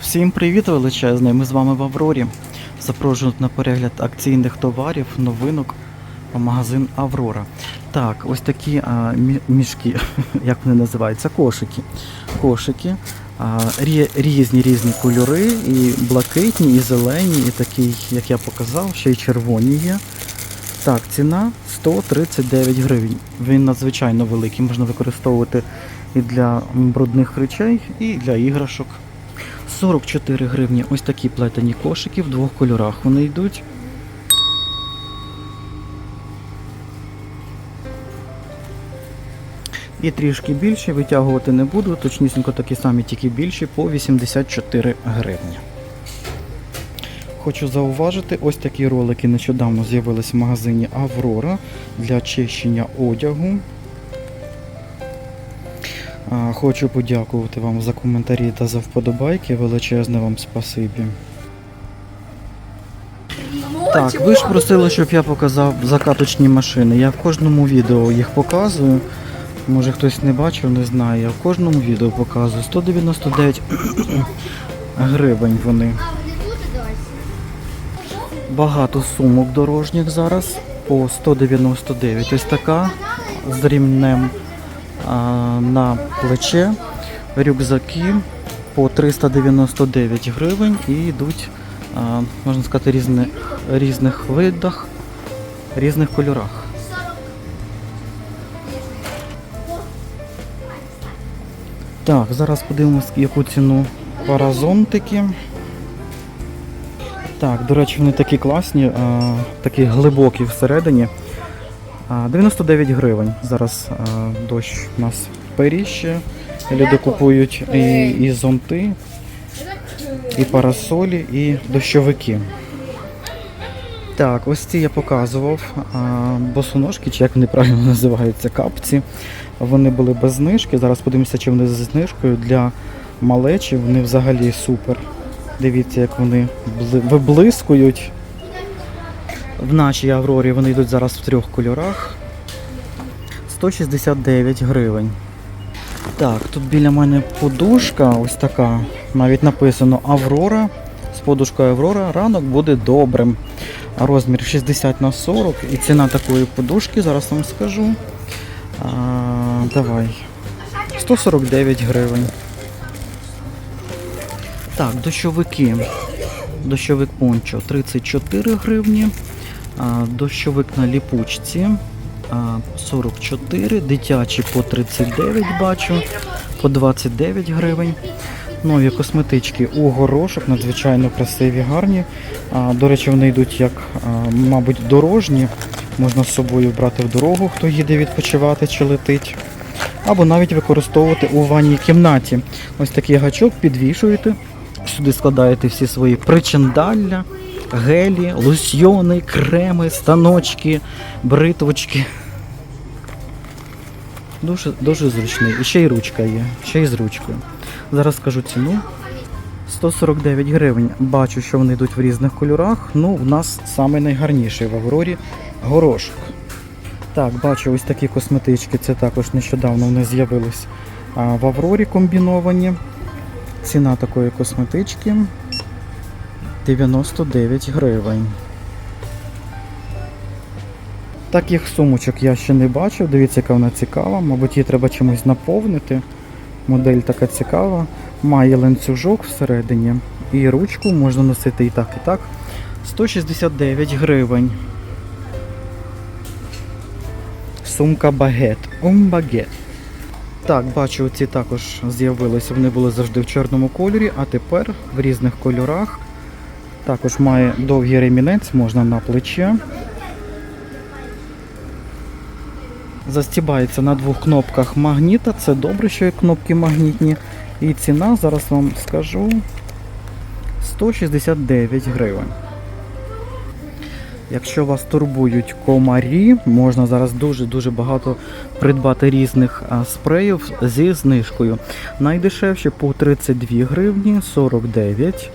Всім привіт величезний! Ми з вами в Аврорі. Запрошую на перегляд акційних товарів, новинок магазин Аврора. Так, ось такі а, мішки, як вони називаються, кошики. Кошики. А, рі- різні різні кольори, і блакитні, і зелені, і такі, як я показав, ще й червоні є. Так, ціна 139 гривень. Він надзвичайно великий, можна використовувати і для брудних речей, і для іграшок. 44 гривні. Ось такі плетені кошики в двох кольорах. Вони йдуть. І трішки більші, витягувати не буду, точнісінько такі самі, тільки більші, по 84 гривні. Хочу зауважити, ось такі ролики нещодавно з'явились в магазині Аврора для чищення одягу. Хочу подякувати вам за коментарі та за вподобайки. Величезне вам спасибі. Так, ви ж просили, щоб я показав закаточні машини. Я в кожному відео їх показую. Може хтось не бачив, не знає. Я в кожному відео показую. 199 гривень вони. Багато сумок дорожніх зараз по 199. Ось така з рівнем на плече. Рюкзаки по 399 гривень і йдуть, можна сказати, різни, різних видах, різних кольорах. Так, зараз подивимось, яку ціну паразонтики. Так, до речі, вони такі класні, такі глибокі всередині. А, 99 гривень. Зараз дощ у нас періще. Люди купують і, і зонти, і парасолі, і дощовики. Так, ось ці я показував. Босоножки, чи як вони правильно називаються, капці. Вони були без знижки. Зараз подивимося, чи вони зі знижкою для малечі. Вони взагалі супер. Дивіться, як вони виблискують. В нашій Аврорі вони йдуть зараз в трьох кольорах. 169 гривень. Так, тут біля мене подушка ось така. Навіть написано Аврора. З подушкою Аврора ранок буде добрим. Розмір 60 на 40 і ціна такої подушки, зараз вам скажу. А, давай. 149 гривень. Так, дощовики. Дощовик пончо 34 гривні. Дощовик на ліпучці 44, дитячі по 39 бачу, по 29 гривень. Нові косметички у горошок, надзвичайно красиві, гарні. До речі, вони йдуть як, мабуть, дорожні. Можна з собою брати в дорогу, хто їде відпочивати чи летить. Або навіть використовувати у ванній кімнаті. Ось такий гачок підвішуєте, сюди складаєте всі свої причандалля, гелі, лосьйони, креми, станочки, бритвочки. Дуже, дуже зручний. І ще й ручка є, ще й з ручкою. Зараз скажу ціну. 149 гривень. Бачу, що вони йдуть в різних кольорах. Ну, в нас саме найгарніший в Аврорі горошок. Так, бачу ось такі косметички. Це також нещодавно вони з'явились в Аврорі комбіновані. Ціна такої косметички 99 гривень. Таких сумочок я ще не бачив. Дивіться, яка вона цікава. Мабуть, її треба чимось наповнити. Модель така цікава. Має ланцюжок всередині. І ручку можна носити і так, і так. 169 гривень. Сумка багет. Умбагет. Так, бачу, ці також з'явилися. Вони були завжди в чорному кольорі, а тепер в різних кольорах. Також має довгий ремінець, можна на плече. Застібається на двох кнопках магніта. Це добре, що є кнопки магнітні. І ціна, зараз вам скажу, 169 гривень. Якщо вас турбують комарі, можна зараз дуже-дуже багато придбати різних спреїв зі знижкою. Найдешевші по 32 гривні, 49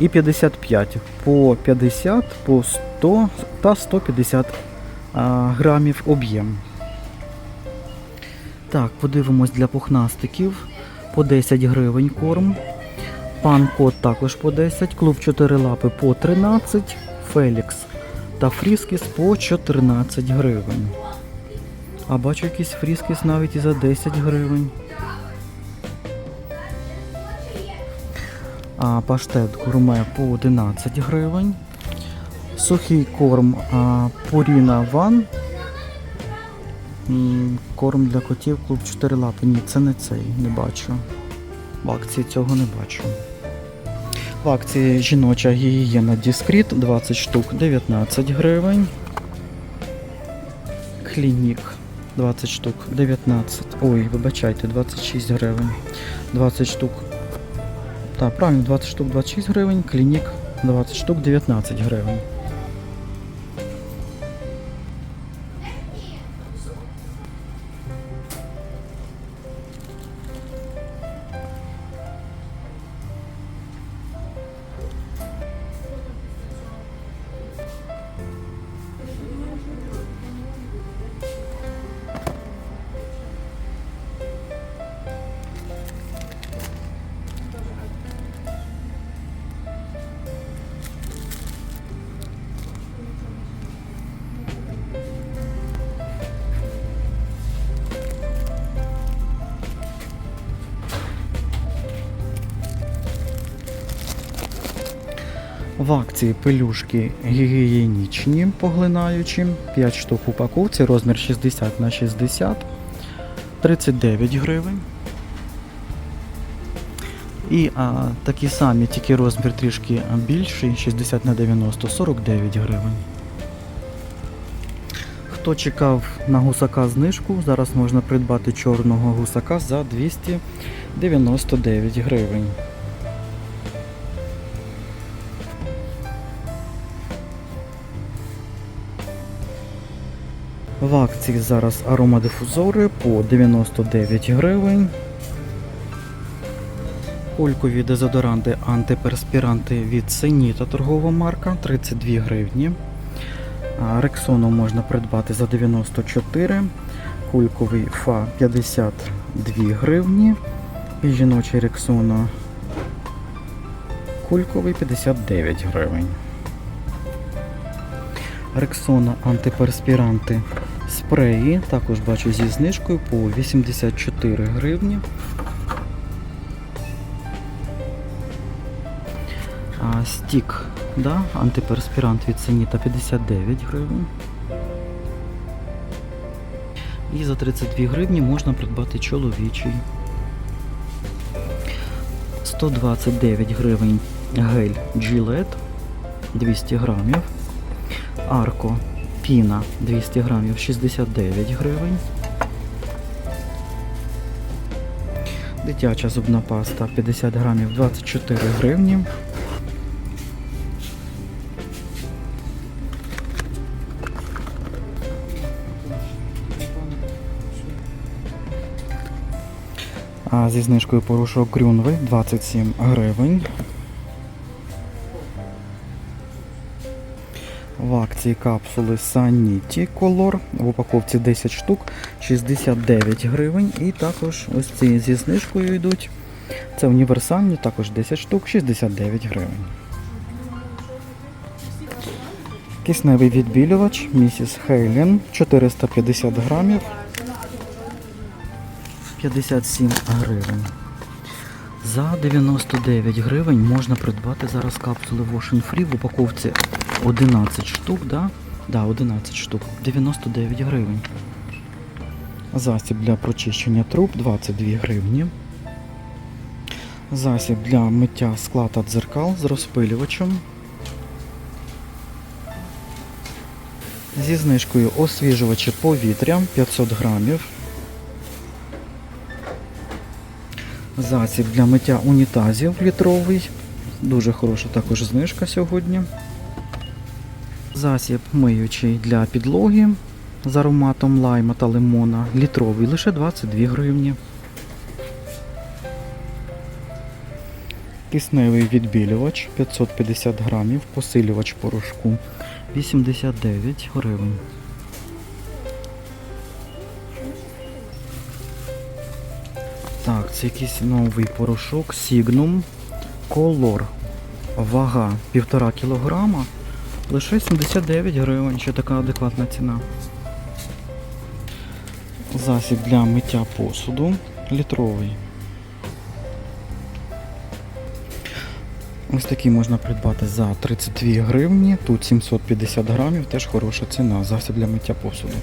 і 55. По 50, по 100 та 150 а, грамів об'єм. Так, подивимось для пухнастиків. по 10 гривень корм. Пан Кот також по 10, клуб 4 лапи по 13, Фелікс та Фріскіс по 14 гривень. А бачу якийсь Фріскіс навіть і за 10 гривень. А паштет гурме по 11 гривень. Сухий корм а, Purina One. Корм для котів клуб 4 лапи. Ні, це не цей, не бачу. В акції цього не бачу. В акції жіноча гігієна Діскріт 20 штук 19 гривень. Клінік 20 штук 19. Ой, вибачайте, 26 гривень. 20 штук. Так, правильно, 20 штук 26 гривень, клінік 20 штук 19 гривень. В акції пелюшки гігієнічні поглинаючі, 5 штук упаковці, розмір 60 на 60, 39 гривень. І а, такі самі, тільки розмір трішки більший, 60 на 90, 49 гривень. Хто чекав на гусака знижку, зараз можна придбати чорного гусака за 299 гривень. В акції зараз аромадифузори по 99 гривень. Кулькові дезодоранти антиперспіранти від Сеніта торгова марка 32 гривні. Рексону можна придбати за 94. Кульковий фа 52 гривні. І жіночий рексоно кульковий 59 гривень. Рексона антиперспіранти спреї. Також бачу зі знижкою по 84 гривні. А, стік, да, антиперспірант від Сеніта 59 гривень. І за 32 гривні можна придбати чоловічий. 129 гривень гель Gillette 200 грамів. Арко піна 200 грамів 69 гривень. Дитяча зубна паста 50 грамів 24 гривні. А зі знижкою порошок Грюнви 27 гривень. В акції капсули Sanity Color в упаковці 10 штук 69 гривень. І також ось ці зі знижкою йдуть. Це універсальні, також 10 штук 69 гривень. Кисневий відбілювач Місіс Хейлін 450 грамів 57 гривень. За 99 гривень можна придбати зараз капсули Wash Free в упаковці 11 штук, да? Да, 11 штук, 99 гривень. Засіб для прочищення труб 22 гривні. Засіб для миття скла та дзеркал з розпилювачем. Зі знижкою освіжувачі повітря 500 грамів. Засіб для миття унітазів літровий. Дуже хороша також знижка сьогодні. Засіб миючий для підлоги з ароматом лайма та лимона. Літровий лише 22 гривні. Кисневий відбілювач 550 грамів, посилювач порошку 89 гривень. Так, це якийсь новий порошок Signum Color. Вага 1,5 кілограма. Лише 79 гривень, ще така адекватна ціна. Засіб для миття посуду літровий. Ось такий можна придбати за 32 гривні. Тут 750 грамів, теж хороша ціна. Засіб для миття посуду.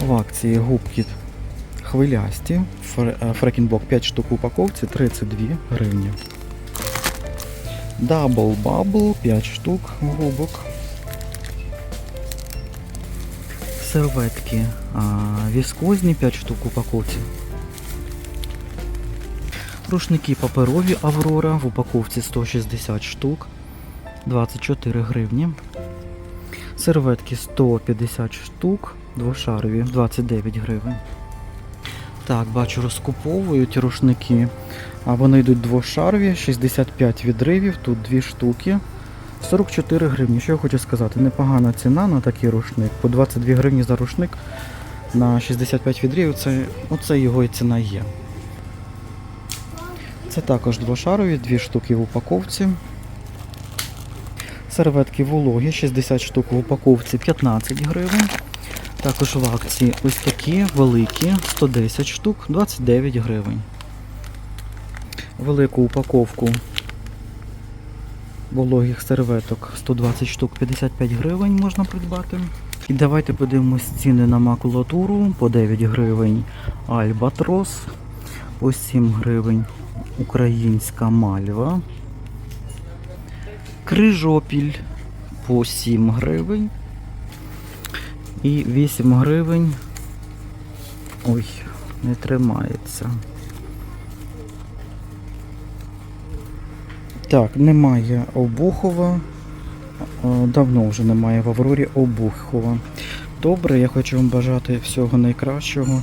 В акції губки хвилясті. Е, Фрекінбок 5 штук в упаковці 32 гривні. Double Bubble 5 штук губок. Серветки віскозні 5 штук в упаковці. Рушники паперові Аврора в упаковці 160 штук 24 гривні. Серветки 150 штук, двошарові 29 гривень. Так, бачу, розкуповують рушники. А вони йдуть двошарові, 65 відривів, тут дві штуки. 44 гривні. Що я хочу сказати? Непогана ціна на такий рушник. По 22 гривні за рушник на 65 відривів. Це, оце його і ціна є. Це також двошарові, дві штуки в упаковці. Серветки вологі, 60 штук в упаковці 15 гривень. Також в акції ось такі великі, 110 штук, 29 гривень. Велику упаковку вологих серветок 120 штук 55 гривень можна придбати. І давайте подивимось ціни на макулатуру по 9 гривень Альбатрос, по 7 гривень Українська мальва. Крижопіль по 7 гривень. І 8 гривень. Ой, не тримається. Так, немає Обухова. Е, Давно вже немає в Аврорі Обухова. Добре, я хочу вам бажати всього найкращого.